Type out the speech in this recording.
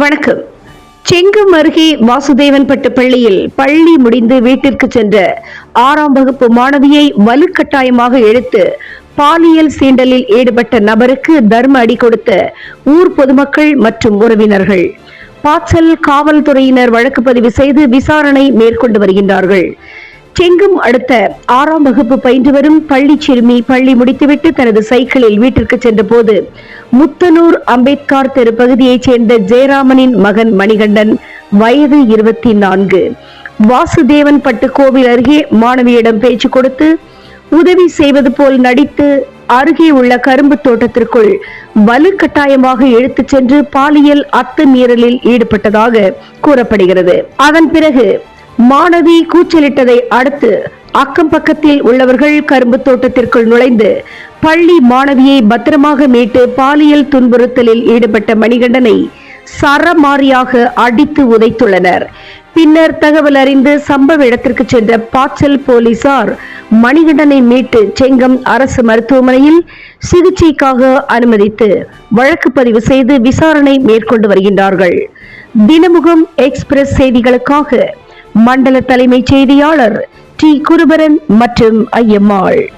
வணக்கம். செங்கம் அருகே வாசுதேவன்பட்டு பள்ளியில் பள்ளி முடிந்து வீட்டிற்கு சென்ற ஆறாம் வகுப்பு மாணவியை வலுக்கட்டாயமாக இழுத்து பாலியல் சீண்டலில் ஈடுபட்ட நபருக்கு தர்ம அடி கொடுத்த ஊர் பொதுமக்கள் மற்றும் உறவினர்கள். பாச்சல் காவல்துறையினர் வழக்கு பதிவு செய்து விசாரணை மேற்கொண்டு வருகின்றார்கள். செங்கம் அடுத்த ஆறாம் வகுப்பு பயின்று வரும் பள்ளி சிறுமி பள்ளி முடித்துவிட்டு தனது சைக்கிளில் வீட்டிற்கு சென்றபோது முத்தனூர் அம்பேத்கர் தெரு பகுதியைச் சேர்ந்த ஜெயராமனின் மகன் மணிகண்டன் வயது இருபத்தி நான்கு வாசுதேவன் பட்டு கோவில் அருகே மாணவியிடம் பேச்சு கொடுத்து உதவி செய்வது போல் நடித்து அருகே உள்ள கரும்பு தோட்டத்திற்குள் வலுக்கட்டாயமாக இழுத்துச் சென்று பாலியல் அத்துமீறலில் ஈடுபட்டதாக கூறப்படுகிறது. அதன் பிறகு மாணவி கூச்சலிட்டதை அடுத்து அக்கம் பக்கத்தில் உள்ளவர்கள் கரும்பு தோட்டத்திற்குள் நுழைந்து பள்ளி மாணவியை பத்திரமாக மீட்டு பாலியல் துன்புறுத்தலில் ஈடுபட்ட மணிகண்டனை சரமாரியாக அடித்து உதைத்துள்ளனர். பின்னர் தகவல் அறிந்து சம்பவ இடத்திற்கு சென்ற பாச்சல் போலீசார் மணிகண்டனை மீட்டு செங்கம் அரசு மருத்துவமனையில் சிகிச்சைக்காக அனுமதித்து வழக்கு பதிவு செய்து விசாரணை மேற்கொண்டு வருகின்றார்கள். தினமுகம் எக்ஸ்பிரஸ் செய்திகளுக்காக மண்டல தலைமைச் செய்தியாளர் டி குருபரன் மற்றும் ஐயம்மாள்.